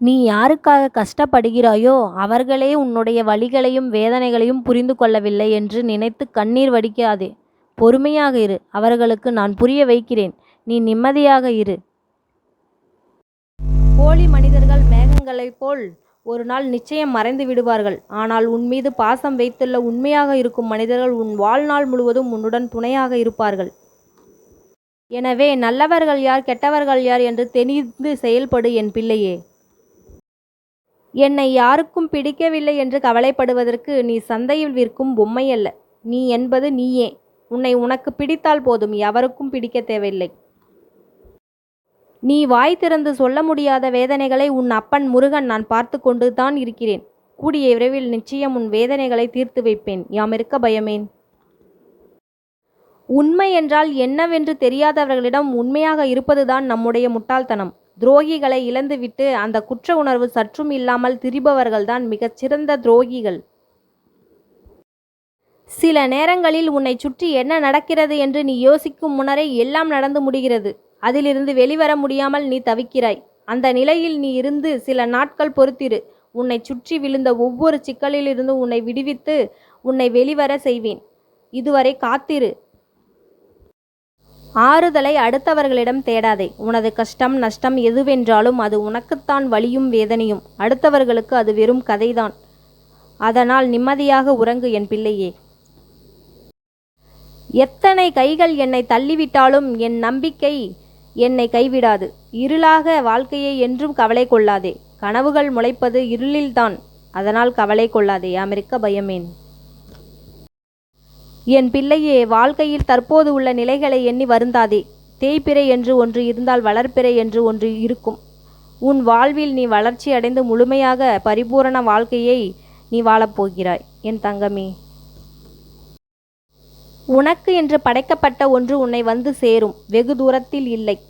நீ யாருக்காக கஷ்டப்படுகிறாயோ அவர்களே உன்னுடைய வலிகளையும் வேதனைகளையும் புரிந்து கொள்ளவில்லை என்று நினைத்து கண்ணீர் வடிக்காதே. பொறுமையாக இரு. அவர்களுக்கு நான் புரிய வைக்கிறேன். நீ நிம்மதியாக இரு. போலி மனிதர்கள் மேகங்களைப் போல் ஒரு நாள் நிச்சயம் மறைந்து விடுவார்கள். ஆனால் உன் மீது பாசம் வைத்துள்ள உண்மையாக இருக்கும் மனிதர்கள் உன் வாழ்நாள் முழுவதும் உன்னுடன் துணையாக இருப்பார்கள். எனவே நல்லவர்கள் யார் கெட்டவர்கள் யார் என்று தெரிந்து செயல்படு என் பிள்ளையே. என்னை யாருக்கும் பிடிக்கவில்லை என்று கவலைப்படுவதற்கு நீ சந்தையில் விற்கும் பொம்மை அல்ல நீ என்பது நீயே. உன்னை உனக்கு பிடித்தால் போதும் எவருக்கும் பிடிக்க தேவையில்லை. நீ வாய் திறந்து சொல்ல முடியாத வேதனைகளை உன் அப்பன் முருகன் நான் பார்த்து கொண்டு தான் இருக்கிறேன். கூடிய விரைவில் நிச்சயம் உன் வேதனைகளை தீர்த்து வைப்பேன். யாம் இருக்க பயமேன்? உண்மை என்றால் என்னவென்று தெரியாதவர்களிடம் உண்மையாக இருப்பதுதான் நம்முடைய முட்டாள்தனம். துரோகிகளை இழந்துவிட்டு அந்த குற்ற உணர்வு சற்றும் இல்லாமல் திரிபவர்கள்தான் மிகச்சிறந்த துரோகிகள். சில நேரங்களில் உன்னை சுற்றி என்ன நடக்கிறது என்று நீ யோசிக்கும் முன்னரே எல்லாம் நடந்து முடிகிறது. அதிலிருந்து வெளிவர முடியாமல் நீ தவிக்கிறாய். அந்த நிலையில் நீ இருந்து சில நாட்கள் பொறுத்திரு. உன்னை சுற்றி விழுந்த ஒவ்வொரு சிக்கலிலிருந்து உன்னை விடுவித்து உன்னை வெளிவர செய்வேன். இதுவரை காத்திரு. ஆறுதலை அடுத்தவர்களிடம் தேடாதே. உனது கஷ்டம் நஷ்டம் எதுவென்றாலும் அது உனக்குத்தான் வலியும் வேதனையும். அடுத்தவர்களுக்கு அது வெறும் கதைதான். அதனால் நிம்மதியாக உறங்கு என் பிள்ளையே. எத்தனை கைகள் என்னை தள்ளிவிட்டாலும் என் நம்பிக்கை என்னை கைவிடாது. இருளாக வாழ்க்கையை என்றும் கவலை கொள்ளாதே. கனவுகள் முளைப்பது இருளில்தான். அதனால் கவலை கொள்ளாதே. அமெரிக்க பயமேன். என் பிள்ளையே வாழ்க்கையில் தற்போது உள்ள நிலைகளை எண்ணி வருந்தாதே. தேய்பிறை என்று ஒன்று இருந்தால் வளர்ப்பிறை என்று ஒன்று இருக்கும். உன் வாழ்வில் நீ வளர்ச்சி அடைந்து முழுமையாக பரிபூரண வாழ்க்கையை நீ வாழப்போகிறாய் என் தங்கமே. உனக்கு என்று படைக்கப்பட்ட ஒன்று உன்னை வந்து சேரும். வெகு தூரத்தில் இல்லை.